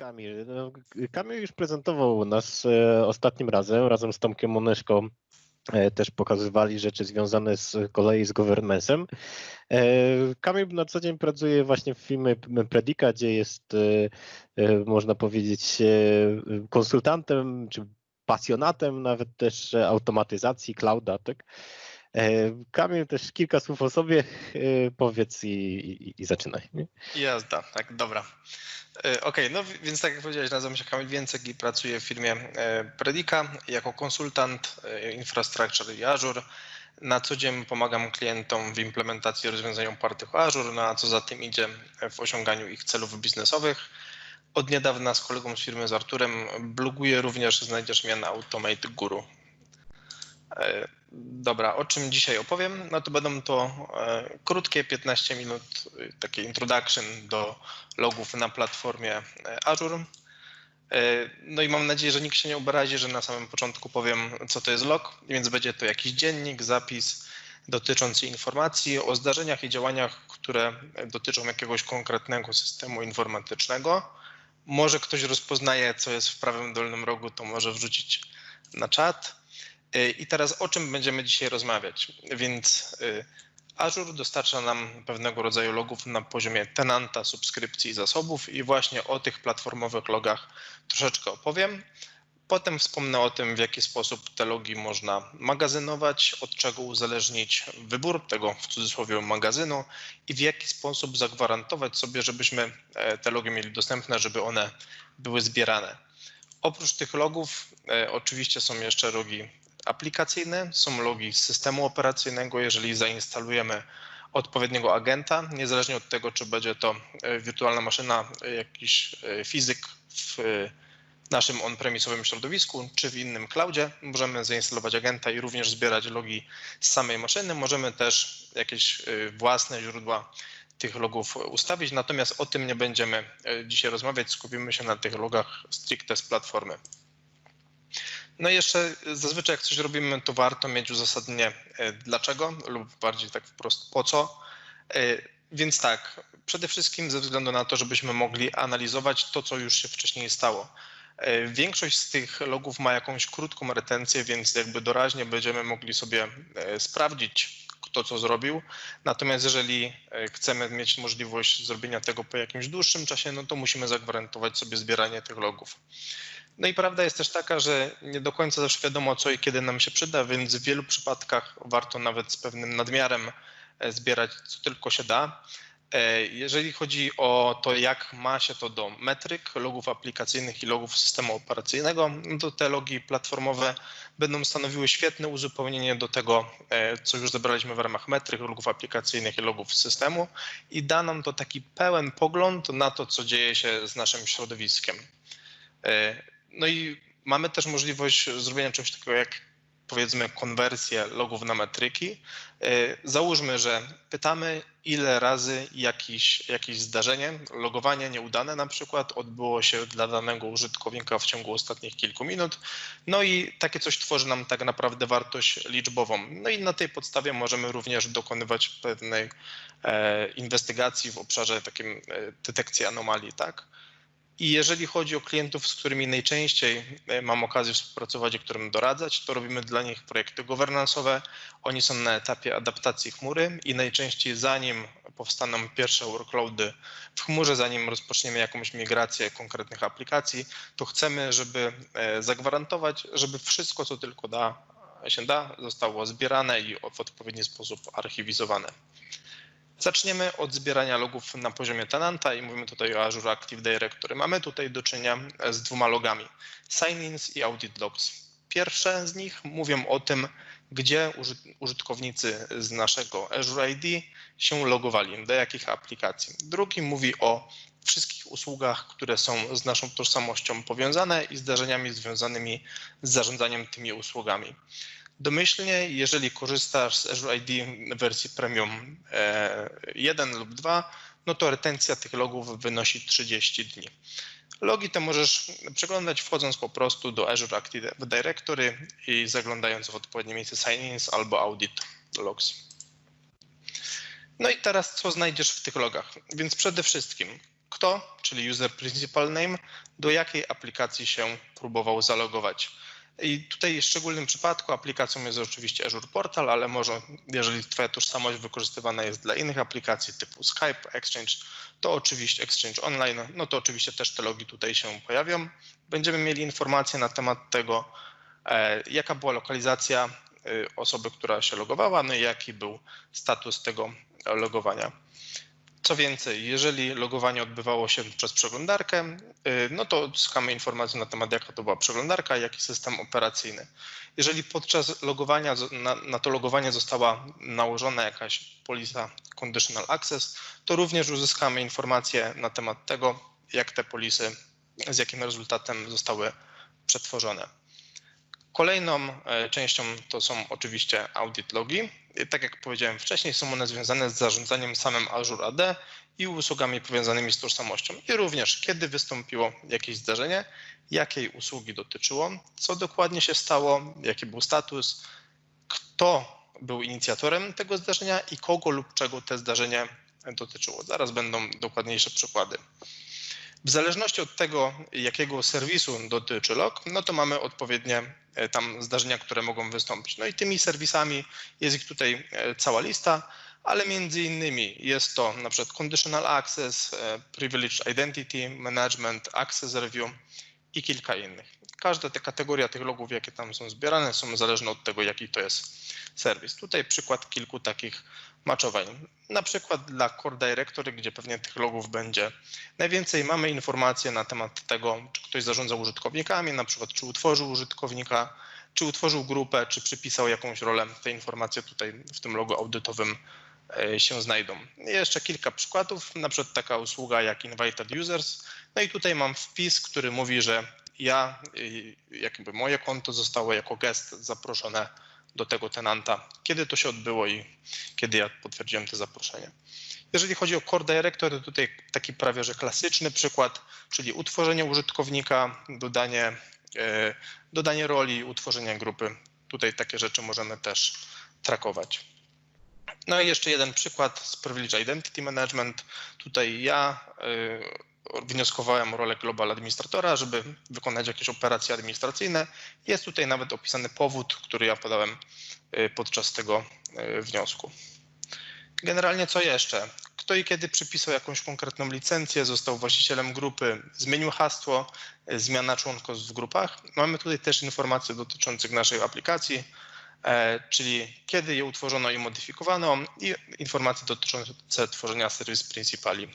Kamil. No, Kamil już prezentował nas e, ostatnim razem, razem z Tomkiem Moneszką. E, też pokazywali rzeczy związane z kolei z governance'em. E, Kamil na co dzień pracuje właśnie w firmie Predica, gdzie jest, można powiedzieć, konsultantem czy pasjonatem nawet też automatyzacji clouda. Tak? E, Kamil, też kilka słów o sobie e, powiedz i, i, i zaczynaj. Jazda, tak, dobra. E, Okej, no więc tak jak powiedziałeś, nazywam się Kamil Więcek i pracuję w firmie Predica jako konsultant Infrastructure i Azure. Na co dzień pomagam klientom w implementacji rozwiązań opartych o Azure, no a co za tym idzie w osiąganiu ich celów biznesowych. Od niedawna z kolegą z firmy z Arturem bloguję również, znajdziesz mnie na Automate Guru. Dobra, o czym dzisiaj opowiem? No to będą to e, krótkie 15 minut, e, takie introduction do logów na platformie e, Azure. No i mam nadzieję, że nikt się nie obrazi, że na samym początku powiem, co to jest log, więc będzie to jakiś dziennik, zapis dotyczący informacji o zdarzeniach i działaniach, które dotyczą jakiegoś konkretnego systemu informatycznego. Może ktoś rozpoznaje, co jest w prawym dolnym rogu, to może wrzucić na czat. Y, I teraz o czym będziemy dzisiaj rozmawiać? Więc y, Azure dostarcza nam pewnego rodzaju logów na poziomie tenanta, subskrypcji i zasobów i właśnie o tych platformowych logach troszeczkę opowiem. Potem wspomnę o tym, w jaki sposób te logi można magazynować, od czego uzależnić wybór tego w cudzysłowie magazynu i w jaki sposób zagwarantować sobie, żebyśmy e, te logi mieli dostępne, żeby one były zbierane. Oprócz tych logów e, oczywiście są jeszcze logi aplikacyjne, są logi z systemu operacyjnego, jeżeli zainstalujemy odpowiedniego agenta, niezależnie od tego, czy będzie to e, wirtualna maszyna, e, jakiś e, fizyk w naszym on-premisowym środowisku, czy w innym cloudzie, możemy zainstalować agenta i również zbierać logi z samej maszyny. Możemy też jakieś własne źródła tych logów ustawić, natomiast o tym nie będziemy dzisiaj rozmawiać, skupimy się na tych logach stricte z platformy. No i jeszcze zazwyczaj jak coś robimy, to warto mieć uzasadnienie e, dlaczego lub bardziej tak wprost po co. E, Więc tak, przede wszystkim ze względu na to, żebyśmy mogli analizować to, co już się wcześniej stało. E, Większość z tych logów ma jakąś krótką retencję, więc jakby doraźnie będziemy mogli sobie sprawdzić, kto co zrobił. Natomiast jeżeli chcemy mieć możliwość zrobienia tego po jakimś dłuższym czasie, no to musimy zagwarantować sobie zbieranie tych logów. No i prawda jest też taka, że nie do końca zawsze wiadomo, co i kiedy nam się przyda, więc w wielu przypadkach warto nawet z pewnym nadmiarem e, zbierać, co tylko się da. E, Jeżeli chodzi o to, jak ma się to do metryk, logów aplikacyjnych i logów systemu operacyjnego, no to te logi platformowe będą stanowiły świetne uzupełnienie do tego, e, co już zebraliśmy w ramach metryk, logów aplikacyjnych i logów systemu i da nam to taki pełen pogląd na to, co dzieje się z naszym środowiskiem. No i mamy też możliwość zrobienia czegoś takiego jak powiedzmy konwersję logów na metryki. E, załóżmy, że pytamy, ile razy jakieś, jakieś zdarzenie, logowanie nieudane na przykład, odbyło się dla danego użytkownika w ciągu ostatnich kilku minut. No i takie coś tworzy nam tak naprawdę wartość liczbową. No i na tej podstawie możemy również dokonywać pewnej e, inwestygacji w obszarze takim e, detekcji anomalii, tak? I jeżeli chodzi o klientów, z którymi najczęściej e, mam okazję współpracować i którym doradzać, to robimy dla nich projekty governance'owe. Oni są na etapie adaptacji chmury i najczęściej zanim powstaną pierwsze workloady w chmurze, zanim rozpoczniemy jakąś migrację konkretnych aplikacji, to chcemy, żeby e, zagwarantować, żeby wszystko, co tylko da, się da, zostało zbierane i w odpowiedni sposób archiwizowane. Zaczniemy od zbierania logów na poziomie tenanta i mówimy tutaj o Azure Active Directory. Mamy tutaj do czynienia z dwoma logami, sign-ins i audit logs. Pierwsze z nich mówią o tym, gdzie użytkownicy z naszego Azure ID się logowali, do jakich aplikacji. Drugi mówi o wszystkich usługach, które są z naszą tożsamością powiązane i zdarzeniami związanymi z zarządzaniem tymi usługami. Domyślnie, jeżeli korzystasz z Azure ID wersji premium 1 e, lub 2, no to retencja tych logów wynosi 30 dni. Logi te możesz przeglądać wchodząc po prostu do Azure Active Directory i zaglądając w odpowiednie miejsce sign-ins albo audit logs. No i teraz co znajdziesz w tych logach? Więc przede wszystkim kto, czyli user principal name, do jakiej aplikacji się próbował zalogować. I tutaj w szczególnym przypadku aplikacją jest oczywiście Azure Portal, ale może jeżeli Twoja tożsamość wykorzystywana jest dla innych aplikacji typu Skype, Exchange, to oczywiście Exchange Online, no to oczywiście też te logi tutaj się pojawią. Będziemy mieli informacje na temat tego, e, jaka była lokalizacja e, osoby, która się logowała, no i jaki był status tego logowania. Co więcej, jeżeli logowanie odbywało się przez przeglądarkę, y, no to uzyskamy informację na temat, jaka to była przeglądarka jaki system operacyjny. Jeżeli podczas logowania, na, na to logowanie została nałożona jakaś polisa Conditional Access, to również uzyskamy informację na temat tego, jak te polisy, z jakim rezultatem zostały przetworzone. Kolejną e, częścią to są oczywiście audit logi. Tak jak powiedziałem wcześniej, są one związane z zarządzaniem samym Azure AD i usługami powiązanymi z tożsamością. I również kiedy wystąpiło jakieś zdarzenie, jakiej usługi dotyczyło, co dokładnie się stało, jaki był status, kto był inicjatorem tego zdarzenia i kogo lub czego te zdarzenie dotyczyło. Zaraz będą dokładniejsze przykłady. W zależności od tego, jakiego serwisu dotyczy log, no to mamy odpowiednie tam zdarzenia, które mogą wystąpić. No i tymi serwisami jest ich tutaj e, cała lista, ale między innymi jest to na przykład Conditional Access, e, Privileged Identity Management, Access Review i kilka innych. Każda te kategoria tych logów, jakie tam są zbierane, są zależne od tego, jaki to jest serwis. Tutaj przykład kilku takich maczowań. Na przykład dla Core Directory, gdzie pewnie tych logów będzie najwięcej, mamy informacje na temat tego, czy ktoś zarządza użytkownikami, na przykład czy utworzył użytkownika, czy utworzył grupę, czy przypisał jakąś rolę. Te informacje tutaj w tym logu audytowym e, się znajdą. Jeszcze kilka przykładów, na przykład taka usługa jak Invited Users. No i tutaj mam wpis, który mówi, że ja, jakby moje konto zostało jako gest zaproszone do tego tenanta, kiedy to się odbyło i kiedy ja potwierdziłem to zaproszenie. Jeżeli chodzi o Core Director, to tutaj taki prawie że klasyczny przykład, czyli utworzenie użytkownika, dodanie, e, dodanie roli, utworzenie grupy. Tutaj takie rzeczy możemy też trakować. No i jeszcze jeden przykład z Privilege Identity Management. Tutaj ja e, wnioskowałem o rolę global administratora, żeby wykonać jakieś operacje administracyjne. Jest tutaj nawet opisany powód, który ja podałem y, podczas tego y, wniosku. Generalnie co jeszcze? Kto i kiedy przypisał jakąś konkretną licencję, został właścicielem grupy, zmienił hasło, y, zmiana członkostw w grupach. Mamy tutaj też informacje dotyczące naszej aplikacji, e, czyli kiedy je utworzono i modyfikowano i informacje dotyczące tworzenia serwis principali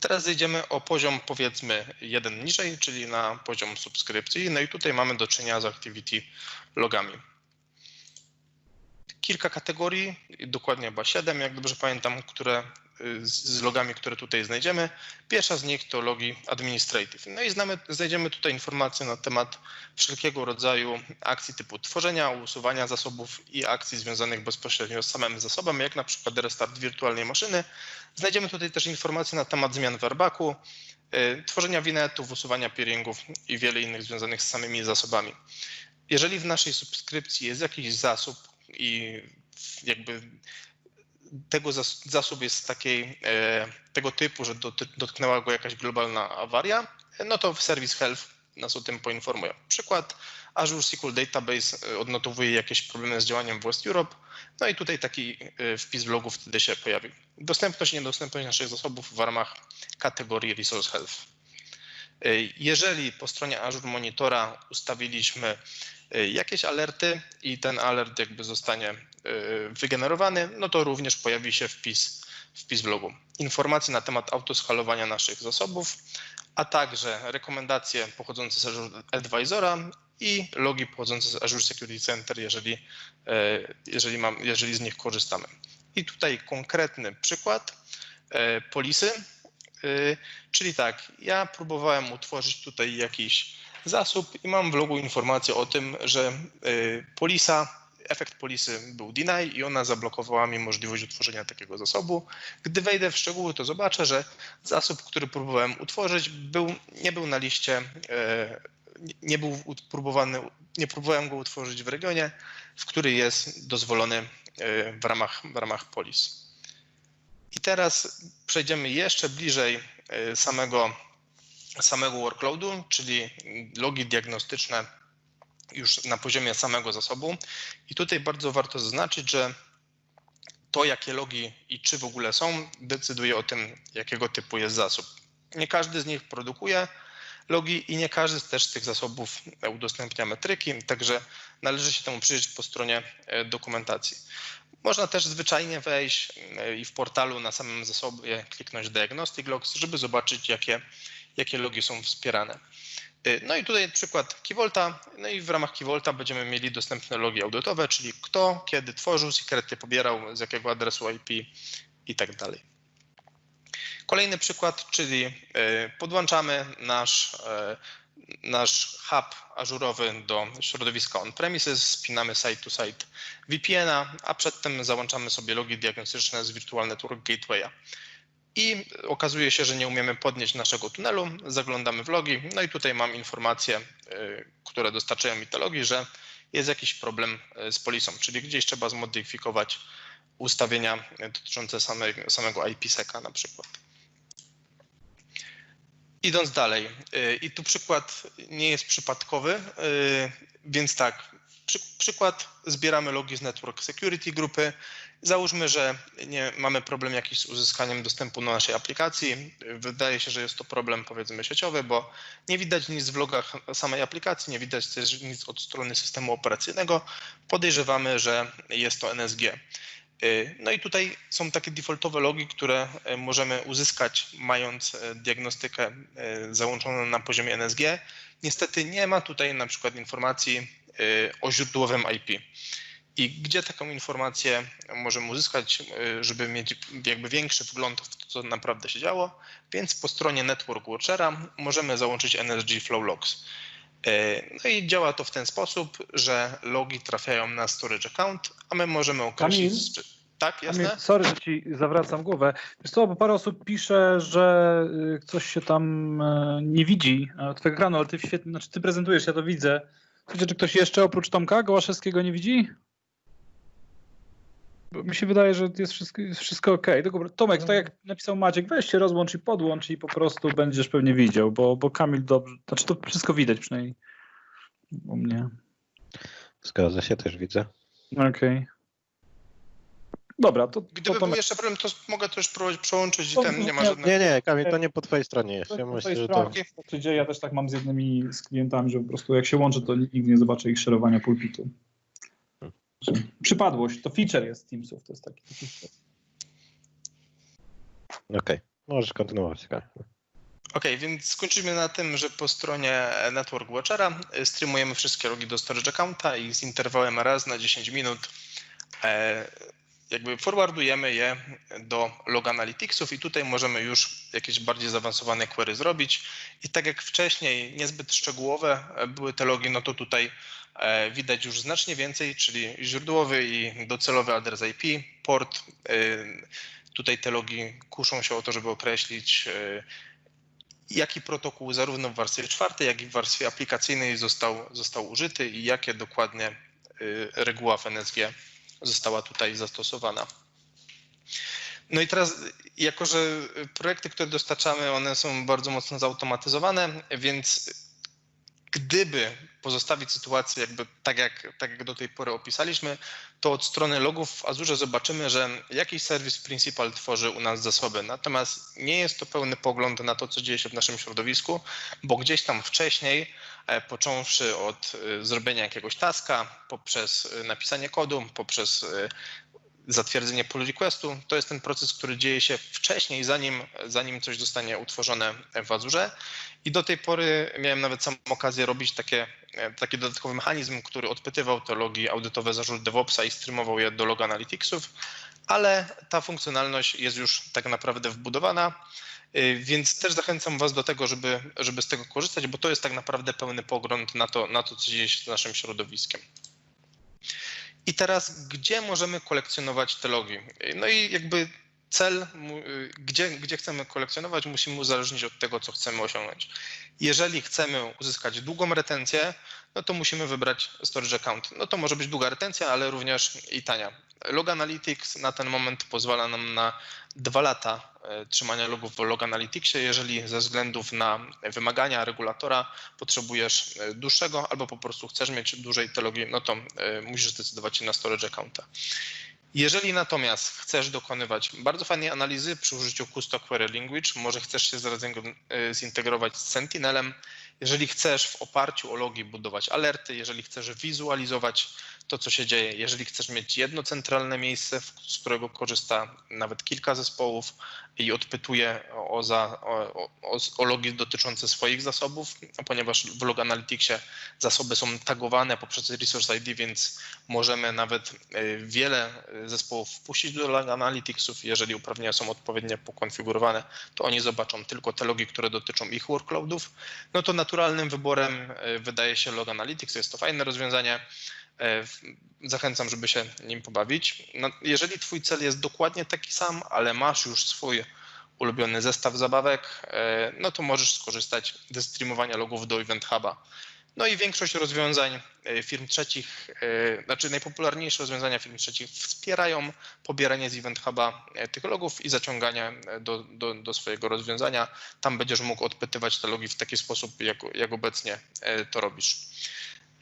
Teraz zejdziemy o poziom powiedzmy jeden niżej, czyli na poziom subskrypcji. No i tutaj mamy do czynienia z activity logami. Kilka kategorii, dokładnie chyba 7, jak dobrze pamiętam, które z logami, które tutaj znajdziemy. Pierwsza z nich to logi administrative. No i znamy, znajdziemy tutaj informacje na temat wszelkiego rodzaju akcji typu tworzenia, usuwania zasobów i akcji związanych bezpośrednio z samym zasobem, jak na przykład restart wirtualnej maszyny. Znajdziemy tutaj też informacje na temat zmian w airbagu, y, tworzenia winetów, usuwania peeringów i wiele innych związanych z samymi zasobami. Jeżeli w naszej subskrypcji jest jakiś zasób i jakby tego zasób jest takiej, e, tego typu, że dotknęła go jakaś globalna awaria, no to serwis Health nas o tym poinformuje. Przykład Azure SQL Database e, odnotowuje jakieś problemy z działaniem w West Europe, no i tutaj taki e, wpis w logu wtedy się pojawi. Dostępność i niedostępność naszych zasobów w ramach kategorii Resource Health. Jeżeli po stronie Azure Monitora ustawiliśmy jakieś alerty i ten alert jakby zostanie Y, wygenerowany, no to również pojawi się wpis, wpis w logu. Informacje na temat autoskalowania naszych zasobów, a także rekomendacje pochodzące z Azure Advisora i logi pochodzące z Azure Security Center, jeżeli, y, jeżeli, mam, jeżeli z nich korzystamy. I tutaj konkretny przykład y, polisy, czyli tak, ja próbowałem utworzyć tutaj jakiś zasób i mam w logu informację o tym, że polisa efekt polisy był deny i ona zablokowała mi możliwość utworzenia takiego zasobu. Gdy wejdę w szczegóły, to zobaczę, że zasób, który próbowałem utworzyć, był, nie był na liście, e, nie był próbowany, nie próbowałem go utworzyć w regionie, w który jest dozwolony e, w ramach, w ramach polis. I teraz przejdziemy jeszcze bliżej y, samego, samego workloadu, czyli logi diagnostyczne już na poziomie samego zasobu. I tutaj bardzo warto zaznaczyć, że to, jakie logi i czy w ogóle są, decyduje o tym, jakiego typu jest zasób. Nie każdy z nich produkuje logi i nie każdy też z tych zasobów udostępnia metryki, także należy się temu przyjrzeć po stronie e, dokumentacji. Można też zwyczajnie wejść e, i w portalu na samym zasobie kliknąć Diagnostic Logs, żeby zobaczyć, jakie, jakie logi są wspierane. E, no i tutaj przykład Kivolta. No i w ramach Kivolta będziemy mieli dostępne logi audytowe, czyli kto, kiedy tworzył, sekrety pobierał, z jakiego adresu IP i tak dalej. Kolejny przykład, czyli e, podłączamy nasz, nasz hub ażurowy do środowiska on-premises, spinamy site-to-site VPN-a, a przedtem załączamy sobie logi diagnostyczne z Virtual Network Gateway'a. I okazuje się, że nie umiemy podnieść naszego tunelu, zaglądamy w logi, no i tutaj mam informacje, y, które dostarczają mi te logi, że jest jakiś problem y, z polisą, czyli gdzieś trzeba zmodyfikować ustawienia dotyczące samego, samego IPsec na przykład. Idąc dalej, y, i tu przykład nie jest przypadkowy, więc tak, przy, przykład, zbieramy logi z Network Security grupy. Załóżmy, że nie mamy problem jakiś z uzyskaniem dostępu do naszej aplikacji. Wydaje się, że jest to problem powiedzmy sieciowy, bo nie widać nic w logach samej aplikacji, nie widać też nic od strony systemu operacyjnego. Podejrzewamy, że jest to NSG. No i tutaj są takie defaultowe logi, które możemy uzyskać mając diagnostykę załączoną na poziomie NSG. Niestety nie ma tutaj na przykład informacji o źródłowym IP. I gdzie taką informację możemy uzyskać, y, żeby mieć jakby większy wgląd w to, co naprawdę się działo? Więc po stronie Network Watchera możemy załączyć NSG Flow Logs. Y, no i działa to w ten sposób, że logi trafiają na storage account, a my możemy określić... Kamil? Tak, jasne? Kamil, sorry, że ci zawracam głowę. Wiesz co, bo parę osób pisze, że coś się tam nie widzi twojego ekranu, ale ty świetnie, znaczy ty prezentujesz, ja to widzę. Wiecie, czy ktoś jeszcze oprócz Tomka Gołaszewskiego nie widzi? Bo mi się wydaje, że jest wszystko, wszystko ok. Tylko Tomek, tak jak napisał Maciek, weź się rozłącz i podłącz i po prostu będziesz pewnie widział, bo, bo Kamil dobrze, znaczy to wszystko widać przynajmniej u mnie. Zgadza się, też widzę. Okej. Okay. Dobra, to. Gdyby to był jeszcze problem, to mogę też próbować przełączyć i ten nie ma nie- żadnego. Nie, nie, Kamil, to nie po twojej stronie jest. Ja myślę, tej że to... to się dzieje. Ja też tak mam z jednymi z klientami, że po prostu jak się łączy, to nikt nie zobaczy ich szerowania pulpitu. Znaczy, Przypadłość, to feature jest Teamsów, to jest taki. Okej, możesz kontynuować. Kamil. Okej, więc skończymy na tym, że po stronie Network Watchera y, streamujemy wszystkie logi do storage accounta i z interwałem raz na 10 minut e, jakby forwardujemy je do log analyticsów i tutaj możemy już jakieś bardziej zaawansowane query zrobić. I tak jak wcześniej niezbyt szczegółowe były te logi, no to tutaj e, widać już znacznie więcej, czyli źródłowy i docelowy adres IP, port. e, Tutaj te logi kuszą się o to, żeby określić e, jaki protokół zarówno w warstwie czwartej, jak i w warstwie aplikacyjnej został, został użyty i jakie dokładnie reguła w NSG została tutaj zastosowana. No i teraz, jako że projekty, które dostarczamy, one są bardzo mocno zautomatyzowane, więc gdyby pozostawić sytuację jakby tak jak, tak jak do tej pory opisaliśmy, to od strony logów w Azure zobaczymy, że jakiś serwis principal tworzy u nas zasoby. Natomiast nie jest to pełny pogląd na to, co dzieje się w naszym środowisku, bo gdzieś tam wcześniej, e, począwszy od e, zrobienia jakiegoś taska, poprzez e, napisanie kodu, poprzez zatwierdzenie pull requestu, to jest ten proces, który dzieje się wcześniej, zanim, zanim coś zostanie utworzone w Azure. I do tej pory miałem nawet sam okazję robić takie, taki dodatkowy mechanizm, który odpytywał te logi audytowe zarząd DevOpsa i streamował je do log analyticsów, ale ta funkcjonalność jest już tak naprawdę wbudowana. Więc też zachęcam Was do tego, żeby, żeby z tego korzystać, bo to jest tak naprawdę pełny pogląd na to, na to co dzieje się z naszym środowiskiem. I teraz, gdzie możemy kolekcjonować te logi? No i jakby cel, gdzie, gdzie chcemy kolekcjonować, musimy uzależnić od tego, co chcemy osiągnąć. Jeżeli chcemy uzyskać długą retencję, no to musimy wybrać storage account. No to może być długa retencja, ale również i tania. Log Analytics na ten moment pozwala nam na dwa lata e, trzymania logów w Log Analyticsie. Jeżeli ze względów na wymagania regulatora potrzebujesz e, dłuższego albo po prostu chcesz mieć dłużej te logi, no to e, musisz zdecydować się na storage accounta. Jeżeli natomiast chcesz dokonywać bardzo fajnej analizy przy użyciu Custo Query Language, może chcesz się zintegrować z Sentinelem, jeżeli chcesz w oparciu o logi budować alerty, jeżeli chcesz wizualizować to, co się dzieje, jeżeli chcesz mieć jedno centralne miejsce, z którego korzysta nawet kilka zespołów i odpytuje o, za, o, o, o logi dotyczące swoich zasobów, ponieważ w Log Analyticsie zasoby są tagowane poprzez Resource ID, więc możemy nawet e, wiele zespołów wpuścić do Log Analyticsów. Jeżeli uprawnienia są odpowiednio pokonfigurowane, to oni zobaczą tylko te logi, które dotyczą ich workloadów. No to naturalnym wyborem e, wydaje się Log Analytics. Jest to fajne rozwiązanie. E, zachęcam, żeby się nim pobawić. No, jeżeli Twój cel jest dokładnie taki sam, ale masz już swój ulubiony zestaw zabawek, e, no to możesz skorzystać ze streamowania logów do Event Huba. No i większość rozwiązań e, firm trzecich, znaczy najpopularniejsze rozwiązania firm trzecich wspierają pobieranie z Event Huba tych logów i zaciąganie do, do, do swojego rozwiązania. Tam będziesz mógł odpytywać te logi w taki sposób, jak, jak obecnie to robisz.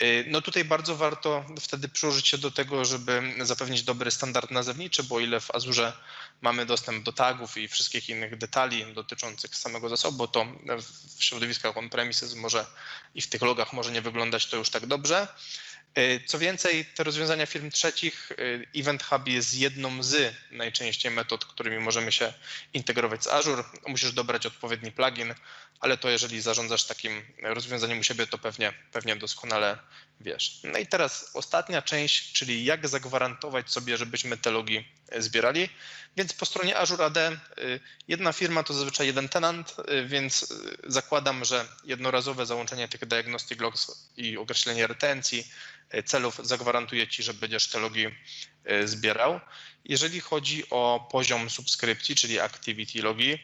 Y, no tutaj bardzo warto wtedy przyłożyć się do tego, żeby zapewnić dobry standard nazewniczy, bo ile w Azure mamy dostęp do tagów i wszystkich innych detali dotyczących samego zasobu, to w środowiskach on-premises może i w tych logach może nie wyglądać to już tak dobrze. Y, co więcej, te rozwiązania firm trzecich, y, Event Hub jest jedną z najczęściej metod, którymi możemy się integrować z Azure. Musisz dobrać odpowiedni plugin, ale to jeżeli zarządzasz takim rozwiązaniem u siebie, to pewnie, pewnie doskonale wiesz. No i teraz ostatnia część, czyli jak zagwarantować sobie, żebyśmy te logi zbierali. Więc po stronie Azure AD y, jedna firma to zazwyczaj jeden tenant, y, więc zakładam, że jednorazowe załączenie tych diagnostic logs i określenie retencji celów zagwarantuje Ci, że będziesz te logi zbierał. Jeżeli chodzi o poziom subskrypcji, czyli activity logi,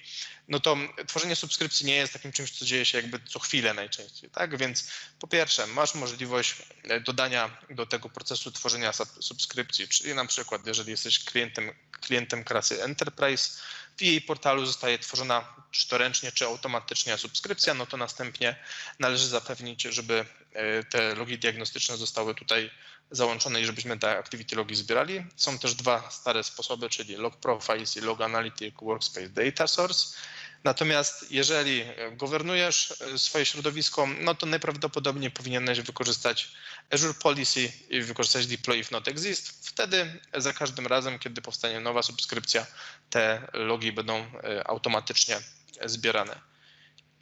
no to tworzenie subskrypcji nie jest takim czymś, co dzieje się jakby co chwilę najczęściej, tak? Więc po pierwsze, masz możliwość dodania do tego procesu tworzenia subskrypcji, czyli na przykład, jeżeli jesteś klientem, klientem klasy Enterprise, w jej portalu zostaje tworzona czy to ręcznie, czy automatycznie subskrypcja, no to następnie należy zapewnić, żeby e, te logi diagnostyczne zostały tutaj załączone i żebyśmy te activity logi zbierali. Są też dwa stare sposoby, czyli log profiles i log analytic workspace data source. Natomiast jeżeli governujesz swoje środowisko, no to najprawdopodobniej powinieneś wykorzystać Azure Policy i wykorzystać deploy if not exist. Wtedy za każdym razem, kiedy powstanie nowa subskrypcja, te logi będą e, automatycznie zbierane.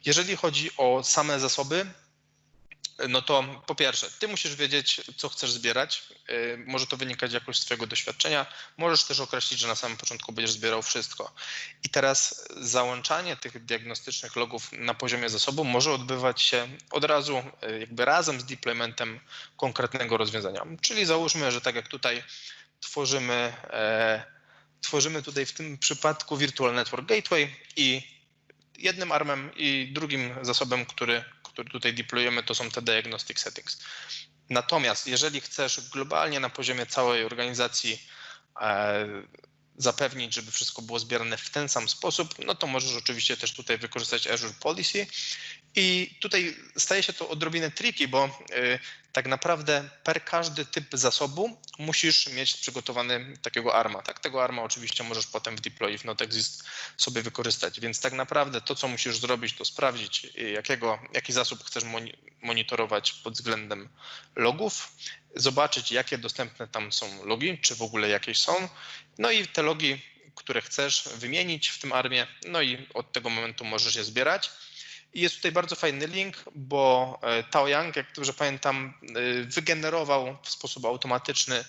Jeżeli chodzi o same zasoby, no to po pierwsze, ty musisz wiedzieć, co chcesz zbierać. Y, może to wynikać jakoś z twojego doświadczenia. Możesz też określić, że na samym początku będziesz zbierał wszystko. I teraz załączanie tych diagnostycznych logów na poziomie zasobu może odbywać się od razu, y, jakby razem z deploymentem konkretnego rozwiązania. Czyli załóżmy, że tak jak tutaj tworzymy, e, tworzymy tutaj w tym przypadku Virtual Network Gateway i jednym armem i drugim zasobem, który który tutaj deployujemy, to są te diagnostic settings. Natomiast jeżeli chcesz globalnie na poziomie całej organizacji e, zapewnić, żeby wszystko było zbierane w ten sam sposób, no to możesz oczywiście też tutaj wykorzystać Azure Policy i tutaj staje się to odrobinę tricky, bo y, tak naprawdę per każdy typ zasobu musisz mieć przygotowany takiego arma. Tak, tego arma oczywiście możesz potem w deploy w not exist sobie wykorzystać, więc tak naprawdę to, co musisz zrobić, to sprawdzić, y, jakiego, jaki zasób chcesz monitorować pod względem logów, zobaczyć, jakie dostępne tam są logi, czy w ogóle jakieś są, no i te logi, które chcesz wymienić w tym armie, no i od tego momentu możesz je zbierać. I jest tutaj bardzo fajny link, bo e, Tao Yang, jak dobrze pamiętam, e, wygenerował w sposób automatyczny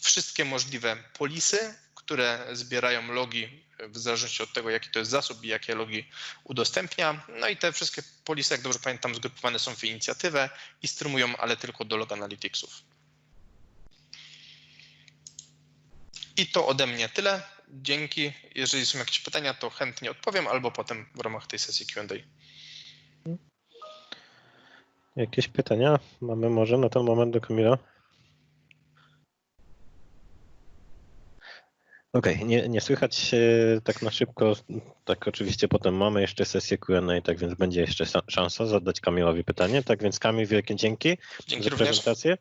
wszystkie możliwe polisy, które zbierają logi w zależności od tego, jaki to jest zasób i jakie logi udostępnia. No i te wszystkie polisy, jak dobrze pamiętam, zgrupowane są w inicjatywę i streamują, ale tylko do log analyticsów. I to ode mnie tyle. dzięki. Jeżeli są jakieś pytania, to chętnie odpowiem, albo potem w ramach tej sesji Q&A. Jakieś pytania mamy może na ten moment do Kamila? Okej, nie, nie słychać tak na szybko. Tak oczywiście potem mamy jeszcze sesję Q&A, tak więc będzie jeszcze sa- szansa zadać Kamilowi pytanie. Tak więc Kamil, wielkie dzięki Dzięki za również. prezentację.